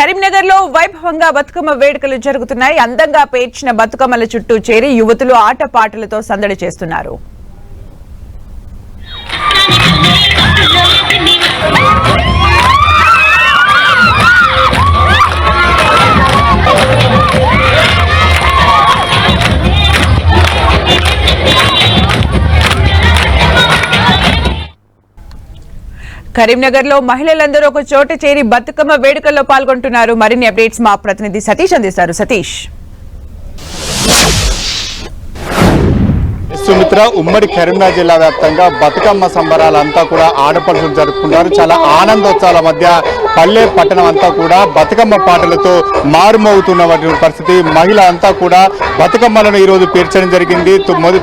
కరీంనగర్లో వైభవంగా బతుకమ్మ వేడుకలు జరుగుతున్నాయి. అందంగా పేర్చిన బతుకమ్మల చుట్టూ చేరి యువతులు ఆటపాటలతో సందడి చేస్తున్నారు. కరీంనగర్లో మహిళలందరూ ఒక చోట చేరి బతుకమ్మ వేడుకల్లో పాల్గొంటున్నారు. మరిన్ని అప్డేట్స్ మా ప్రతినిధి సతీష్ అందిస్తారు. సతీష్. సుమిత్ర ఉమ్మడి కరీంనగర్ జిల్లా వ్యాప్తంగా బతుకమ్మ సంబరాలంతా కూడా ఆడపడుచులు జరుపుకుంటారు చాలా ఆనందోత్సవాల మధ్య పల్లె పట్టణం అంతా కూడా బతుకమ్మ పాటలతో మారుమవుతున్నటువంటి పరిస్థితి. మహిళ అంతా కూడా బతుకమ్మలను ఈ రోజు పేర్చడం జరిగింది.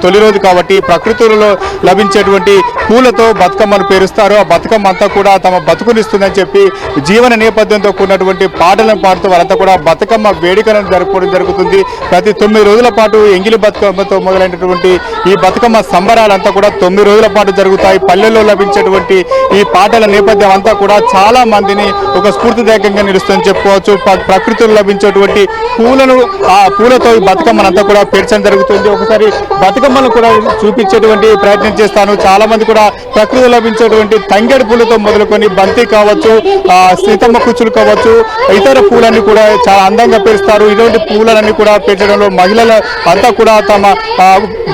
తొలి రోజు కాబట్టి ప్రకృతిలో లభించేటువంటి పూలతో బతుకమ్మను పేరుస్తారు. ఆ బతుకమ్మ అంతా కూడా తమ బతుకునిస్తుందని చెప్పి జీవన నేపథ్యంతో కూడినటువంటి పాటలను పాడుతూ వారంతా కూడా బతుకమ్మ వేడుకలను జరుపుకోవడం జరుగుతుంది. ప్రతి తొమ్మిది రోజుల పాటు ఎంగిలి బతుకమ్మతో మొదలైనటువంటి ఈ బతుకమ్మ సంబరాలంతా కూడా తొమ్మిది రోజుల పాటు జరుగుతాయి. పల్లెల్లో లభించేటువంటి ఈ పాటల నేపథ్యం అంతా కూడా చాలా మందిని ఒక స్ఫూర్తిదాయకంగా నిలుస్తుందని చెప్పుకోవచ్చు. ప్రకృతిలో లభించేటువంటి పూలను ఆ పూలతో బతుకమ్మనంతా కూడా పేర్చడం జరుగుతుంది. ఒకసారి బతుకమ్మను కూడా చూపించేటువంటి ప్రయత్నం చేస్తాను. చాలా మంది కూడా ప్రకృతిలో లభించేటువంటి తంగేడు పూలతో మొదలుకొని బంతి కావచ్చు ఆ, సీతమ్మ కుచ్చులు కావచ్చు ఇతర పూలన్నీ కూడా చాలా అందంగా పేరుస్తారు. ఇటువంటి పూలన్నీ కూడా పేర్చడంలో మహిళల అంతా కూడా తమ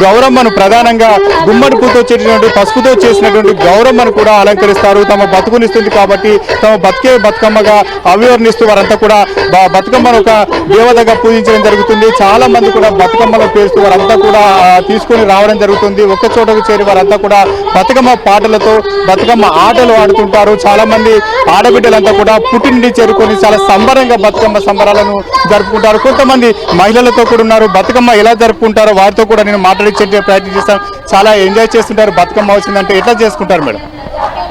గౌరమ్మను ప్రధానంగా గుమ్మడి పూతో చేసినటువంటి పసుపుతో చేసినటువంటి గౌరమ్మను కూడా అలంకరిస్తారు. తమ బతుకునిస్తుంది కాబట్టి తమ బతికే బతుకమ్మగా అభివర్ణిస్తూ వారంతా కూడా బతుకమ్మను ఒక దేవతగా పూజించడం జరుగుతుంది. చాలా మంది కూడా బతుకమ్మలో పేరుస్తూ వారంతా కూడా తీసుకొని రావడం జరుగుతుంది. ఒక్క చోటకు చేరి వారంతా కూడా బతుకమ్మ పాటలతో బతుకమ్మ ఆటలు ఆడుతుంటారు. చాలా మంది ఆడబిడ్డలంతా కూడా పుట్టింటి చేరుకొని చాలా సంబరంగా బతుకమ్మ సంబరాలను జరుపుకుంటారు. కొంతమంది మహిళలతో కూడా ఉన్నారు. బతుకమ్మ ఎలా జరుపుకుంటారో వారితో కూడా నేను మాట్లాడించే ప్రయత్నం చేస్తాను. చాలా ఎంజాయ్ చేస్తుంటారు. బతుకమ్మ వచ్చిందంటే ఎట్లా చేసుకుంటారు మేడం?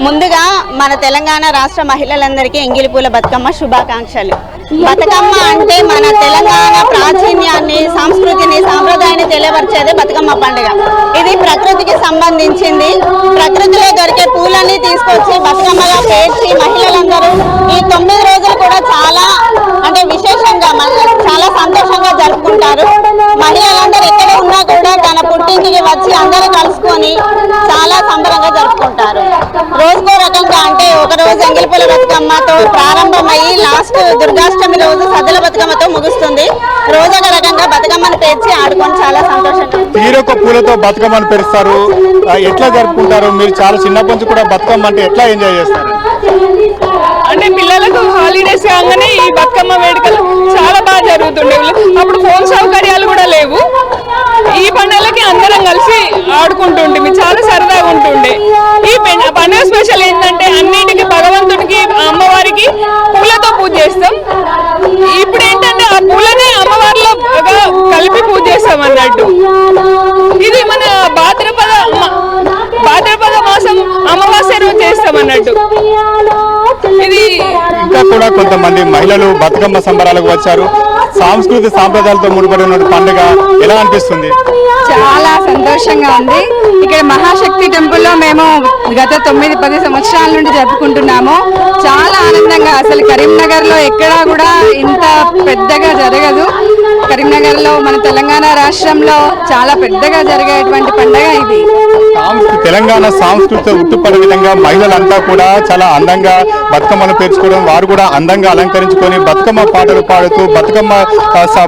ముందుగా మన తెలంగాణ రాష్ట్ర మహిళలందరికీ ఎంగిలిపూల బతుకమ్మ శుభాకాంక్షలు. బతుకమ్మ అంటే మన తెలంగాణ ప్రాచీన్యాన్ని సంస్కృతిని సాంప్రదాయాన్ని తెలియపరిచేది బతుకమ్మ పండుగ. ఇది ప్రకృతికి సంబంధించింది. ప్రకృతిలో దొరికే పూలన్నీ తీసుకొచ్చి బతుకమ్మగా పేర్చి మహిళలందరూ ఈ తొమ్మిది రోజులు కూడా చాలా అంటే విశేషంగా మన- చాలా సంతోషంగా జరుపుకుంటారు. మహిళలందరూ ఎక్కడ ఉన్నా కూడా తన పుట్టింటికి వచ్చి అందరూ కలుసుకొని సంబరంగా జరుపుకుంటారు. రోజుకో రకంగా అంటే ఒక రోజు ఎంగిలిపూల బతుకమ్మతో ప్రారంభమయ్యి లాస్ట్ దుర్గాష్టమి రోజు సద్దుల బతుకమ్మతో ముగుస్తుంది. రోజు ఒక రకంగా బతుకమ్మను పేర్చి ఆడుకొని చాలా సంతోషంగా తీరొక పూలతో బతుకమ్మను పెరుస్తారు. ఎట్లా జరుపుకుంటారు? మీరు చాలా చిన్నప్పటి నుంచి కూడా బతుకమ్మ అంటే ఎట్లా ఎంజాయ్ చేస్తారు? అంటే పిల్లలకు హాలిడేస్ కాగానే ఈ బతుకమ్మ వేడుకలు చాలా బాగా జరుగుతుండేవి అప్పుడు ఫోన్ సౌకర్యాలు కూడా లేవు. ఈ పండుగలకి అందరం కలిసి ఆడుకుంటుండే చాలా సరదాగా ఉంటుండే. ఈ పండుగ స్పెషల్ ఏంటంటే అన్నిటికీ భగవంతుడికి అమ్మవారికి పూలతో పూజ చేస్తాం. ఇప్పుడు ఏంటంటే ఆ పూలని అమ్మవారిలో కలిపి పూజ చేస్తాం అన్నట్టు. ఇది మన భాద్రపద భాద్రపద మాసం అమావాస్య రోజు చేస్తాం అన్నట్టు. ఇది ఇంకా కూడా కొంతమంది మహిళలు బతుకమ్మ సంబరాలకు వచ్చారు. సాంస్కృతిక సాంప్రదాయాలతో ముడిపడి ఉన్న పండుగ ఎలా అనిపిస్తుంది? చాలా సంతోషంగా ఉంది. ఇక్కడ మహాశక్తి టెంపుల్లో మేము గత తొమ్మిది పది సంవత్సరాల నుండి జరుపుకుంటున్నాము. చాలా ఆనందంగా అసలు కరీంనగర్లో ఎక్కడా కూడా ఇంత పెద్దగా జరగదు. కరీంనగర్లో మన తెలంగాణ రాష్ట్రంలో చాలా పెద్దగా జరిగేటువంటి పండుగ ఇది. తెలంగాణ సంస్కృతి ఉట్టుపడే విధంగా మహిళలంతా కూడా చాలా అందంగా బతుకమ్మను పేర్చుకోవడం వారు కూడా అందంగా అలంకరించుకొని బతుకమ్మ పాటలు పాడుతూ బతుకమ్మ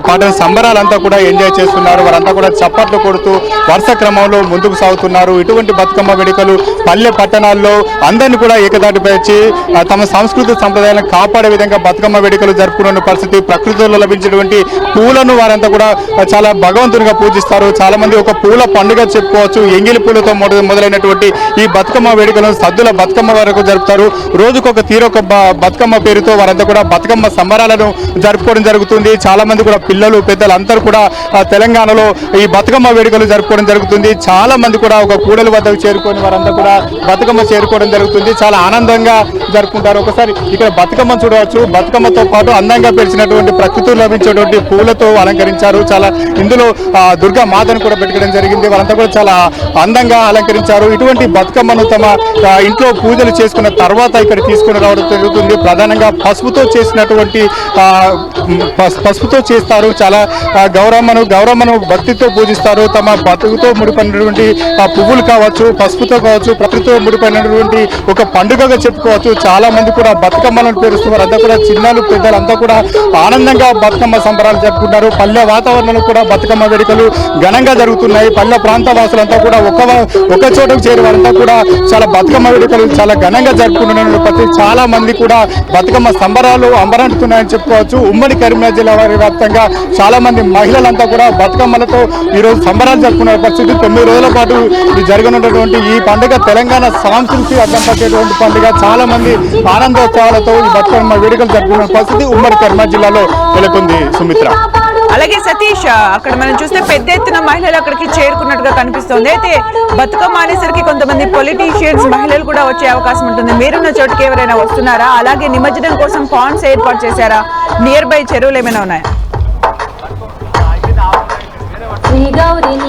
పాటల సంబరాలంతా కూడా ఎంజాయ్ చేస్తున్నారు. వారంతా కూడా చప్పట్లు కొడుతూ వరుస క్రమంలో ముందుకు సాగుతున్నారు. ఇటువంటి బతుకమ్మ వేడుకలు పల్లె పట్టణాల్లో అందరినీ కూడా ఏకదాటిపరిచి ఆ, తమ సంస్కృతి సంప్రదాయాలను కాపాడే విధంగా బతుకమ్మ వేడుకలు జరుపుకున్న పరిస్థితి ప్రకృతిలో లభించినటువంటి పూలను వారంతా కూడా చాలా భగవంతునిగా పూజిస్తారు. చాలా మంది ఒక పూల పండుగ చెప్పుకోవచ్చు. ఎంగిలి పూలతో మొదలు మొదలైనటువంటి ఈ బతుకమ్మ వేడుకలను సద్దుల బతుకమ్మ వరకు జరుపుతారు. రోజుకొక తీరొక బ- బతుకమ్మ పేరుతో వారంతా కూడా బతుకమ్మ సంబరాలను జరుపుకోవడం జరుగుతుంది. చాలా మంది కూడా పిల్లలు పెద్దలు అందరూ కూడా తెలంగాణలో ఈ బతుకమ్మ వేడుకలు జరుపుకోవడం జరుగుతుంది. చాలా మంది కూడా ఒక కూడలి వద్దకు చేరుకొని వారంతా కూడా బతుకమ్మ చేరుకోవడం జరుగుతుంది. చాలా ఆనందంగా జరుపుకుంటారు. ఒకసారి ఇక్కడ బతుకమ్మ చూడవచ్చు. బతుకమ్మతో పాటు అందంగా పెరిచినటువంటి ప్రకృతి లభించేటువంటి పూలతో అలంకరించారు. చాలా ఇందులో దుర్గా మాతను కూడా పెట్టుకోవడం జరిగింది. వాళ్ళంతా కూడా చాలా అందంగా అలంకరించారు. ఇటువంటి బతుకమ్మను తమ ఇంట్లో పూజలు చేసుకున్న తర్వాత ఇక్కడ తీసుకుని రావడం జరుగుతుంది. ప్రధానంగా పసుపుతో చేసినటువంటి పసుపుతో చేస్తారు. చాలా గౌరమ్మను గౌరమ్మను భక్తితో పూజిస్తారు. తమ బతుకుతో ముడిపడినటువంటి పువ్వులు కావచ్చు పసుపుతో కావచ్చు ప్రకృతితో ముడిపడినటువంటి ఒక పండుగగా చెప్పుకోవచ్చు. చాలా మంది కూడా బతుకమ్మలను పేరుస్తున్నారు. అంతా కూడా చిన్నాలు పెద్దలు అంతా కూడా ఆనందంగా బతుకమ్మ సంబరాలు జరుపుకుంటారు పల్లె వాతావరణంలో కూడా బతుకమ్మ వేడుకలు ఘనంగా జరుగుతున్నాయి. పల్లె ప్రాంత వాసులంతా కూడా ఒక ఒక చోటకు చేరి వారంతా కూడా చాలా బతుకమ్మ వేడుకలు చాలా ఘనంగా జరుపుకుంటున్నారు ప్రతి చాలా మంది కూడా బతుకమ్మ సంబరాలు అంబరంటుతున్నాయని చెప్పుకోవచ్చు. ఉమ్మడి కరీంనగర్ జిల్లా వారి వ్యాప్తంగా చాలా మంది మహిళలంతా కూడా బతుకమ్మలతో ఈ రోజు సంబరాలు జరుపుకున్న పరిస్థితి. తొమ్మిది రోజుల పాటు జరగనున్నటువంటి ఈ పండుగ. తెలంగాణ సంస్కృతి అర్థం పట్టేటువంటి పండుగ. చాలా మంది ఆనందోత్సవాలతో ఈ బతుకమ్మ వేడుకలు జరుపుకున్న పరిస్థితి ఉమ్మడి కరీంనగర్ జిల్లాలో నెలకొంది సుమిత్ర. అలాగే సతీష్ అక్కడ మనం చూస్తే పెద్ద ఎత్తున మహిళలు అక్కడికి చేరుకున్నట్టుగా కనిపిస్తోంది. అయితే బతుకమ్మ అనేసరికి కొంతమంది పొలిటీషియన్స్ మహిళలు కూడా వచ్చే అవకాశం ఉంటుంది. మీరున్న చోటుకి ఎవరైనా వస్తున్నారా? అలాగే నిమజ్జనం కోసం పాండ్స్ ఏర్పాటు చేశారా? నియర్ బై చెరువులు ఏమైనా ఉన్నాయా?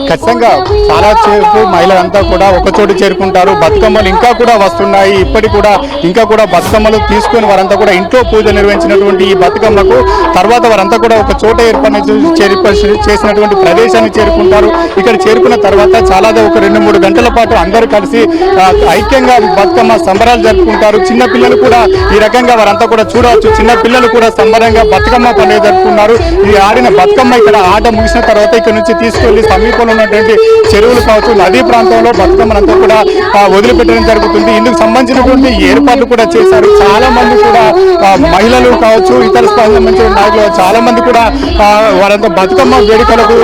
ఖచ్చితంగా చాలా చేరుకు మహిళలంతా కూడా ఒక చోటు చేరుకుంటారు. బతుకమ్మలు ఇంకా కూడా వస్తున్నాయి. ఇప్పటి కూడా ఇంకా కూడా బతుకమ్మలు తీసుకొని వారంతా కూడా ఇంట్లో పూజ నిర్వహించినటువంటి ఈ బతుకమ్మకు తర్వాత వారంతా కూడా ఒక చోట ఏర్పడిన చేసినటువంటి ప్రదేశాన్ని చేరుకుంటారు. ఇక్కడ చేరుకున్న తర్వాత చాలా ఒక రెండు మూడు గంటల పాటు అందరూ కలిసి ఐక్యంగా బతుకమ్మ సంబరాలు జరుపుకుంటారు. చిన్న పిల్లలు కూడా ఈ రకంగా వారంతా కూడా చూడవచ్చు. చిన్న పిల్లలు కూడా సంబరంగా బతుకమ్మ పండుగ జరుపుకున్నారు ఈ ఆడిన బతుకమ్మ ఇక్కడ ఆట ముగిసిన తర్వాత ఇక్కడ నుంచి తీసుకెళ్ళి సమీపంలో ఉన్నటువంటి చెరువులు కావచ్చు నదీ ప్రాంతంలో బతుకమ్మనంతా కూడా వదిలిపెట్టడం జరుగుతుంది. ఇందుకు సంబంధించినటువంటి ఏర్పాట్లు కూడా చేశారు. చాలా మంది కూడా మహిళలు కావచ్చు ఇతర సంబంధించిన నాయకులు చాలా మంది కూడా వారంతా బతుకమ్మ వేడుకలకు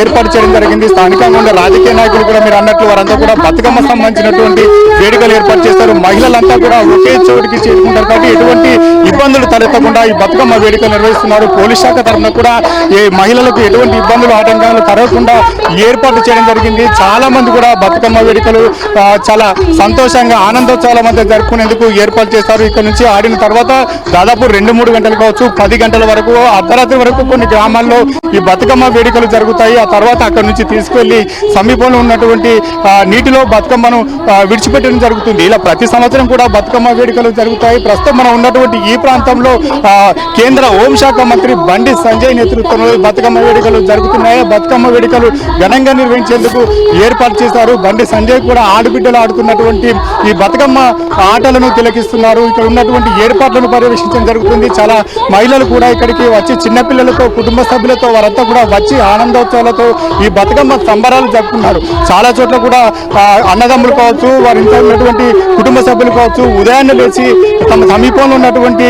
ఏర్పాటు చేయడం జరిగింది. స్థానికంగా ఉన్న రాజకీయ నాయకులు కూడా మీరు అన్నట్లు వారంతా కూడా బతుకమ్మ సంబంధించినటువంటి వేడుకలు ఏర్పాటు చేస్తారు మహిళలంతా కూడా ఒకే చోటికి చేరుకుంటారు కాబట్టి ఎటువంటి ఇబ్బందులు తలెత్తకుండా ఈ బతుకమ్మ వేడుకలు నిర్వహిస్తున్నారు. పోలీస్ శాఖ తరఫున కూడా ఏ మహిళలకు ఎటువంటి ఇబ్బందులు ఆటంకాలు జరగకుండా ఏర్పాటు చేయడం జరిగింది. చాలా మంది కూడా బతుకమ్మ వేడుకలు చాలా సంతోషంగా ఆనందోత్సవాల మధ్య జరుపుకునేందుకు ఏర్పాటు చేస్తారు. ఇక్కడ నుంచి ఆడిన తర్వాత దాదాపు రెండు మూడు గంటలు కావచ్చు పది గంటల వరకు అర్ధరాత్రి వరకు కొన్ని గ్రామాల్లో ఈ బతుకమ్మ వేడుకలు జరుగుతాయి. ఆ తర్వాత అక్కడ నుంచి తీసుకెళ్ళి సమీపంలో ఉన్నటువంటి నీటిలో బతుకమ్మను విడిచిపెట్టడం జరుగుతుంది. ఇలా ప్రతి సంవత్సరం కూడా బతుకమ్మ వేడుకలు జరుగుతాయి. ప్రస్తుతం మనం ఉన్నటువంటి ఈ ప్రాంతంలో కేంద్ర హోంశాఖ మంత్రి బండి సంజయ్ నేతృత్వంలో బతుకమ్మ వేడుకలు జరుగుతున్నాయి. బతుకమ్మ వేడుకలు ఘనంగా నిర్వహించేందుకు ఏర్పాటు చేశారు. బండి సంజయ్ కూడా ఆడబిడ్డలు ఆడుతున్నటువంటి ఈ బతుకమ్మ ఆటలను తిలకిస్తున్నారు. ఇక్కడ ఉన్నటువంటి ఏర్పాట్లను పర్యవేక్షించడం జరుగుతుంది. చాలా మహిళలు కూడా ఇక్కడికి వచ్చి చిన్నపిల్లలతో కుటుంబ సభ్యులతో వారంతా కూడా వచ్చి ఆనందోత్సవాలతో ఈ బతుకమ్మ సంబరాలు జరుపుకున్నారు చాలా చోట్ల కూడా అన్నదమ్ములు కావచ్చు వారి ఇంట్లో ఉన్నటువంటి కుటుంబ సభ్యులు కావచ్చు ఉదయాన్నే లేచి తమ సమీపంలో ఉన్నటువంటి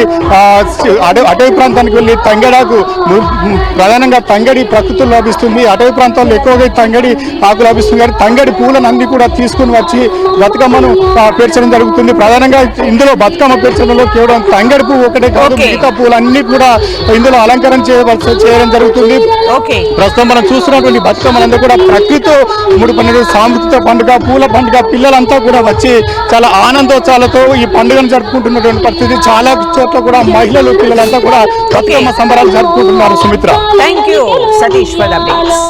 అటవీ ప్రాంతానికి వెళ్ళి తంగడాకు ప్రధానంగా తంగడి ప్రకృతిలో లభిస్తుంది. అటవీ ప్రాంతాల్లో ఎక్కువగా తంగడి ఆకు లభిస్తుంది. కానీ తంగడి పూలను అన్ని కూడా తీసుకుని వచ్చి బతుకమ్మను పేర్చడం జరుగుతుంది. ప్రధానంగా ఇందులో బతుకమ్మ పేర్చడంలో కేవలం తంగడి పువ్వు ఒకటే కాదు. మిగతా పూలన్నీ కూడా ఇందులో అలంకరణ చేయవలసి చేయడం జరుగుతుంది. ప్రస్తుతం మనం చూస్తున్నటువంటి బతుకమ్మలందరూ కూడా ప్రకృతితో ముడిపడిన సాంస్కృతిక పండుగ పూల పండుగ పిల్లలంతా కూడా వచ్చి చాలా ఆనందోత్సవాలతో ఈ పండుగను జరుపుకుంటున్నటువంటి పరిస్థితి చాలా చోట్ల కూడా మహిళలు పిల్లలంతా కూడా బతుకమ్మ సంబరాలు జరుపుకుంటున్నారు Sumitra. Thank you Satish for the updates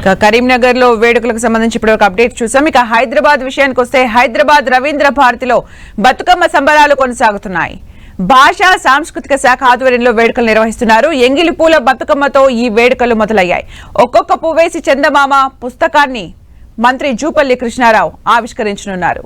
ఇక కరీంనగర్లో వేడుకలకు సంబంధించి ఇప్పుడు ఒక అప్డేట్ చూసాం. ఇక హైదరాబాద్ విషయానికి వస్తే హైదరాబాద్ రవీంద్ర భారతిలో బతుకమ్మ సంబరాలు కొనసాగుతున్నాయి. భాషా సాంస్కృతిక శాఖ ఆధ్వర్యంలో వేడుకలు నిర్వహిస్తున్నారు. ఎంగిలి పూల బతుకమ్మతో ఈ వేడుకలు మొదలయ్యాయి. ఒక్కొక్క పువ్వేసి చందమామ పుస్తకాన్ని మంత్రి జూపల్లి కృష్ణారావు ఆవిష్కరించనున్నారు.